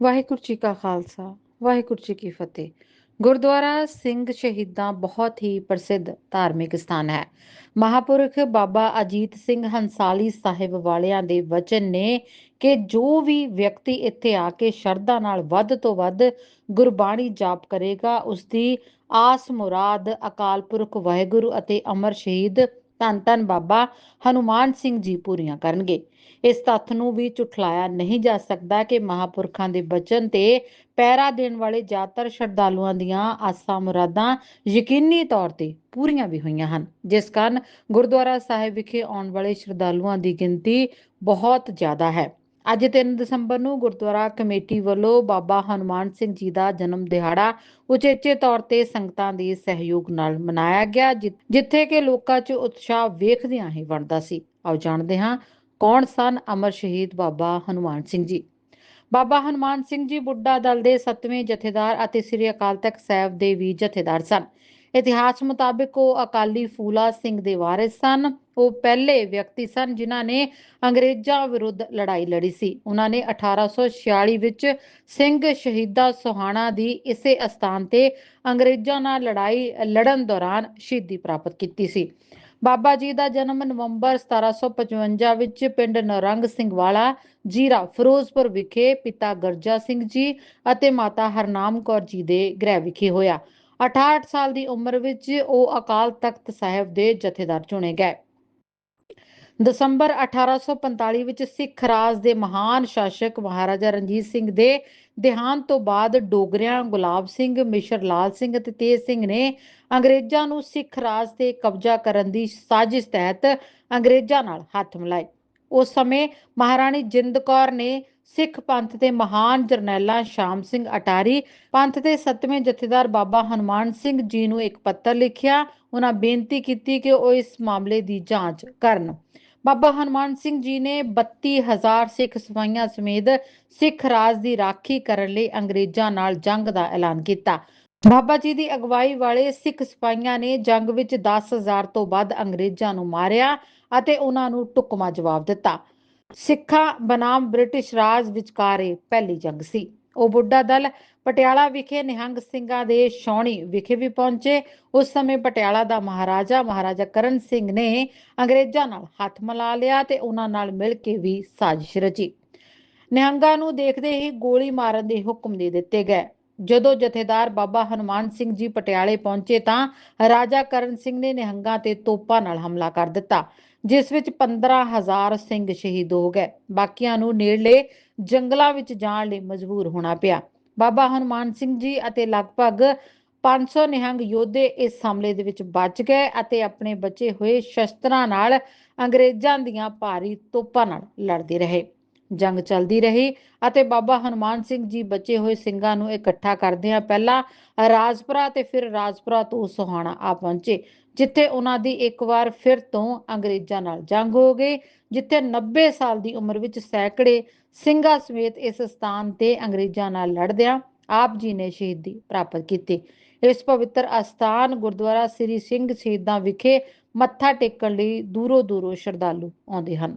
ਵਾਹਿਗੁਰੂ ਜੀ ਕਾ ਖਾਲਸਾ, ਵਾਹਿਗੁਰੂ ਜੀ ਕੀ ਫਤਿਹ। ਗੁਰਦੁਆਰਾ ਸਿੰਘ ਸ਼ਹੀਦਾਂ ਬਹੁਤ ਹੀ ਪ੍ਰਸਿੱਧ ਧਾਰਮਿਕ ਸਥਾਨ ਹੈ। ਮਹਾਪੁਰਖ ਬਾਬਾ ਅਜੀਤ ਸਿੰਘ ਹੰਸਾਲੀ ਸਾਹਿਬ ਵਾਲਿਆਂ ਦੇ ਵਚਨ ਨੇ ਕਿ ਜੋ ਵੀ ਵਿਅਕਤੀ ਇੱਥੇ ਆ ਕੇ ਸ਼ਰਧਾ ਨਾਲ ਵੱਧ ਤੋਂ ਵੱਧ ਗੁਰਬਾਣੀ ਜਾਪ ਕਰੇਗਾ ਉਸ ਦੀ ਆਸ ਮੁਰਾਦ ਅਕਾਲ ਪੁਰਖ ਵਾਹਿਗੁਰੂ ਅਤੇ ਅਮਰ ਸ਼ਹੀਦ ਧੰਨ ਧੰਨ ਬਾਬਾ, ਹਨੂਮਾਨ ਸਿੰਘ ਜੀ ਪੂਰੀਆਂ ਕਰਨਗੇ। ਇਸ ਤੱਥ ਨੂੰ ਵੀ ਝੁਠਲਾਇਆ ਨਹੀਂ ਜਾ ਸਕਦਾ ਕਿ ਮਹਾਪੁਰਖਾਂ ਦੇ ਬਚਨ ਤੇ ਪੈਰਾ ਦੇਣ ਵਾਲੇ ਜ਼ਿਆਦਾਤਰ ਸ਼ਰਧਾਲੂਆਂ ਦੀਆਂ ਆਸਾਂ ਮੁਰਾਦਾਂ ਯਕੀਨੀ ਤੌਰ ਤੇ ਪੂਰੀਆਂ ਵੀ ਹੋਈਆਂ ਹਨ। ਜਿਸ ਕਾਰਨ ਗੁਰਦੁਆਰਾ ਸਾਹਿਬ ਵਿਖੇ ਆਉਣ ਵਾਲੇ ਸ਼ਰਧਾਲੂਆਂ ਦੀ ਗਿਣਤੀ ਬਹੁਤ ਜ਼ਿਆਦਾ ਹੈ। ਅੱਜ 3 ਦਸੰਬਰ ਨੂੰ ਗੁਰਦੁਆਰਾ ਕਮੇਟੀ ਵੱਲੋਂ ਬਾਬਾ ਹਨੂਮਾਨ ਸਿੰਘ ਜੀ ਦਾ ਜਨਮ ਦਿਹਾੜਾ ਉਚੇਚੇ ਤੌਰ ਤੇ ਸੰਗਤਾਂ ਦੇ ਸਹਿਯੋਗ ਨਾਲ ਮਨਾਇਆ ਗਿਆ ਜਿੱਥੇ ਕਿ ਲੋਕਾਂ 'ਚ ਉਤਸ਼ਾਹ ਵੇਖਦਿਆਂ ਹੀ ਬਣਦਾ ਸੀ। ਆਓ ਜਾਣਦੇ ਹਾਂ ਕੌਣ ਸਨ ਅਮਰ ਸ਼ਹੀਦ ਬਾਬਾ ਹਨੂਮਾਨ ਸਿੰਘ ਜੀ। ਬਾਬਾ ਹਨੂਮਾਨ ਸਿੰਘ ਜੀ ਬੁੱਢਾ ਦਲ ਦੇ 7ਵੇਂ ਜਥੇਦਾਰ ਅਤੇ ਸ੍ਰੀ ਅਕਾਲ ਤਖਤ ਸਾਹਿਬ ਦੇ ਵੀ ਜਥੇਦਾਰ ਸਨ। ਇਤਿਹਾਸ ਮੁਤਾਬਕ ਉਹ ਅਕਾਲੀ ਫੂਲਾ ਸਿੰਘ ਦੇ ਵਾਰਿਸ ਸਨ। ਉਹ ਪਹਿਲੇ ਵਿਅਕਤੀ ਸਨ ਜਿਨ੍ਹਾਂ ਨੇ ਅੰਗਰੇਜ਼ਾਂ ਵਿਰੁੱਧ ਲੜਾਈ ਲੜੀ ਸੀ। ਉਹਨਾਂ ਨੇ 1846 ਵਿੱਚ ਸਿੰਘ ਸ਼ਹੀਦਾ ਸੋਹਾਣਾ ਦੀ ਇਸੇ ਅਸਥਾਨ ਤੇ ਅੰਗਰੇਜ਼ਾਂ ਨਾਲ ਲੜਾਈ, ਲੜਨ ਦੌਰਾਨ ਸ਼ਹੀਦੀ ਪ੍ਰਾਪਤ ਕੀਤੀ ਸੀ। ਬਾਬਾ ਜੀ ਦਾ ਜਨਮ ਨਵੰਬਰ 1755 ਵਿੱਚ ਪਿੰਡ ਨਰੰਗ ਸਿੰਘ ਵਾਲਾ ਜੀਰਾ ਫਿਰੋਜ਼ਪੁਰ ਵਿਖੇ ਪਿਤਾ ਗਰਜਾ ਸਿੰਘ ਜੀ ਅਤੇ ਮਾਤਾ ਹਰਨਾਮ ਕੌਰ ਜੀ ਦੇ ਗ੍ਰਹਿ ਵਿਖੇ ਹੋਇਆ। 68 ਸਾਲ ਦੀ ਉਮਰ ਵਿੱਚ ਉਹ ਅਕਾਲ ਤਖਤ ਸਾਹਿਬ ਦੇ ਜਥੇਦਾਰ ਚੁਣੇ ਗਏ। ਦਸੰਬਰ 1845 ਵਿੱਚ ਸਿੱਖ ਰਾਜ ਦੇ ਮਹਾਨ ਸ਼ਾਸਕ ਮਹਾਰਾਜਾ ਰਣਜੀਤ ਸਿੰਘ ਦੇ ਦੇਹਾਂਤ ਤੋਂ ਬਾਅਦ ਡੋਗਰਿਆਂ ਗੁਲਾਬ ਸਿੰਘ, ਮਿਸ਼ਰ ਲਾਲ ਸਿੰਘ ਅਤੇ ਤੇਜ ਸਿੰਘ ਨੇ ਅੰਗਰੇਜ਼ਾਂ ਨੂੰ ਸਿੱਖ ਰਾਜ ਤੇ ਕਬਜ਼ਾ ਕਰਨ ਦੀ ਸਾਜ਼ਿਸ਼ ਤਹਿਤ ਅੰਗਰੇਜ਼ਾਂ ਨਾਲ ਹੱਥ ਮਿਲਾਏ। ਉਸ ਸਮੇਂ ਮਹਾਰਾਣੀ ਜਿੰਦ ਕੌਰ ਨੇ ਸਿੱਖ ਪੰਥ ਦੇ ਮਹਾਨ ਜਰਨੈਲਾਂ ਸ਼ਾਮ ਸਿੰਘ ਅਟਾਰੀ, ਪੰਥ ਦੇ ਸੱਤਵੇਂ ਜਥੇਦਾਰ ਬਾਬਾ ਹਨੂਮਾਨ ਸਿੰਘ ਜੀ ਨੂੰ ਇੱਕ ਪੱਤਰ ਲਿਖਿਆ। ਉਹਨਾਂ ਬੇਨਤੀ ਕੀਤੀ ਕਿ ਉਹ ਇਸ ਮਾਮਲੇ ਦੀ ਜਾਂਚ ਕਰਨ। ਬਾਬਾ ਹਨੂਮਾਨ ਸਿੰਘ ਜੀ ਨੇ 32000 ਸਿੱਖ ਸਿਪਾਹੀਆਂ ਸਮੇਤ ਸਿੱਖ ਰਾਜ ਦੀ ਰਾਖੀ ਕਰਨ ਲਈ ਅੰਗਰੇਜ਼ਾਂ ਨਾਲ ਜੰਗ ਦਾ ਐਲਾਨ ਕੀਤਾ। ਬਾਬਾ ਜੀ ਦੀ ਅਗਵਾਈ ਵਾਲੇ ਸਿੱਖ ਸਿਪਾਹੀਆਂ ਨੇ ਜੰਗ ਵਿੱਚ 10000 ਤੋਂ ਵੱਧ ਅੰਗਰੇਜ਼ਾਂ ਨੂੰ ਮਾਰਿਆ ਅਤੇ ਉਹਨਾਂ ਨੂੰ ਟੁਕਮਾ ਜਵਾਬ ਦਿੱਤਾ। ਸਿੱਖਾਂ ਬਨਾਮ ਬ੍ਰਿਟਿਸ਼ ਰਾਜ ਵਿਚਕਾਰ ਇਹ ਪਹਿਲੀ ਜੰਗ ਸੀ। ਉਹ ਬੁੱਢਾ ਦਲ ਪਟਿਆਲਾ ਵਿਖੇ ਨਿਹੰਗ ਸਿੰਘਾਂ ਦੇ ਛਾਉਣੀ ਵਿਖੇ ਵੀ ਪਹੁੰਚੇ। ਉਸ ਸਮੇਂ ਪਟਿਆਲਾ ਦਾ ਮਹਾਰਾਜਾ ਮਹਾਰਾਜਾ ਕਰਨ ਸਿੰਘ ਨੇ ਅੰਗਰੇਜ਼ਾਂ ਨਾਲ ਹੱਥ ਮਿਲਾ ਲਿਆ ਤੇ ਉਹਨਾਂ ਨਾਲ ਮਿਲ ਕੇ ਵੀ ਸਾਜ਼ਿਸ਼ ਰਚੀ। ਨਿਹੰਗਾਂ ਨੂੰ ਦੇਖਦੇ ਹੀ ਗੋਲੀ ਮਾਰਨ ਦੇ ਹੁਕਮ ਦੇ ਦਿੱਤੇ ਗਏ। ਜਦੋਂ ਜਥੇਦਾਰ ਬਾਬਾ ਹਨੂਮਾਨ ਸਿੰਘ ਜੀ ਪਟਿਆਲੇ ਪਹੁੰਚੇ ਤਾਂ ਰਾਜਾ ਕਰਨ ਸਿੰਘ ਨੇ ਨਿਹੰਗਾਂ ਤੇ ਤੋਪਾਂ ਨਾਲ ਹਮਲਾ ਕਰ ਦਿੱਤਾ, ਜਿਸ ਵਿੱਚ 15000 ਸਿੰਘ ਸ਼ਹੀਦ ਹੋ ਗਏ। ਬਾਕੀਆਂ ਨੂੰ ਨੇੜਲੇ ਜੰਗਲਾਂ ਵਿੱਚ ਜਾਣ ਲਈ ਮਜਬੂਰ ਹੋਣਾ ਪਿਆ। ਬਾਬਾ ਹਨੂਮਾਨ ਸਿੰਘ ਜੀ ਅਤੇ ਲਗਭਗ 500 ਨਿਹੰਗ ਯੋਧੇ ਇਸ ਹਮਲੇ ਦੇ ਵਿੱਚ ਬਚ ਗਏ ਅਤੇ ਆਪਣੇ ਬਚੇ ਹੋਏ ਸ਼ਸਤਰਾਂ ਨਾਲ ਅੰਗਰੇਜ਼ਾਂ ਦੀਆਂ ਭਾਰੀ ਤੋਪਾਂ ਨਾਲ ਲੜਦੇ ਰਹੇ। ਜੰਗ ਚੱਲਦੀ ਰਹੀ ਅਤੇ ਬਾਬਾ ਹਨੂਮਾਨ ਸਿੰਘ ਜੀ ਬਚੇ ਹੋਏ ਸਿੰਘਾਂ ਨੂੰ ਇਕੱਠਾ ਕਰਦਿਆਂ ਪਹਿਲਾਂ ਰਾਜਪੁਰਾ ਤੇ ਫਿਰ ਰਾਜਪੁਰਾ ਤੋਂ ਸੋਹਾਣਾ ਆ ਪਹੁੰਚੇ, ਜਿੱਥੇ ਉਹਨਾਂ ਦੀ ਇੱਕ ਵਾਰ ਫਿਰ ਤੋਂ ਅੰਗਰੇਜ਼ਾਂ ਨਾਲ ਜੰਗ ਹੋ ਗਈ, ਜਿੱਥੇ 90 ਸਾਲ ਦੀ ਉਮਰ ਵਿੱਚ ਸੈਂਕੜੇ ਸਿੰਘਾਂ ਸਮੇਤ ਇਸ ਸਥਾਨ ਤੇ ਅੰਗਰੇਜ਼ਾਂ ਨਾਲ ਲੜਦਿਆਂ ਆਪ ਜੀ ਨੇ ਸ਼ਹੀਦੀ ਪ੍ਰਾਪਤ ਕੀਤੀ। ਇਸ ਪਵਿੱਤਰ ਅਸਥਾਨ ਗੁਰਦੁਆਰਾ ਸ੍ਰੀ ਸਿੰਘ ਸ਼ਹੀਦਾਂ ਵਿਖੇ ਮੱਥਾ ਟੇਕਣ ਲਈ ਦੂਰੋਂ ਦੂਰੋਂ ਸ਼ਰਧਾਲੂ ਆਉਂਦੇ ਹਨ।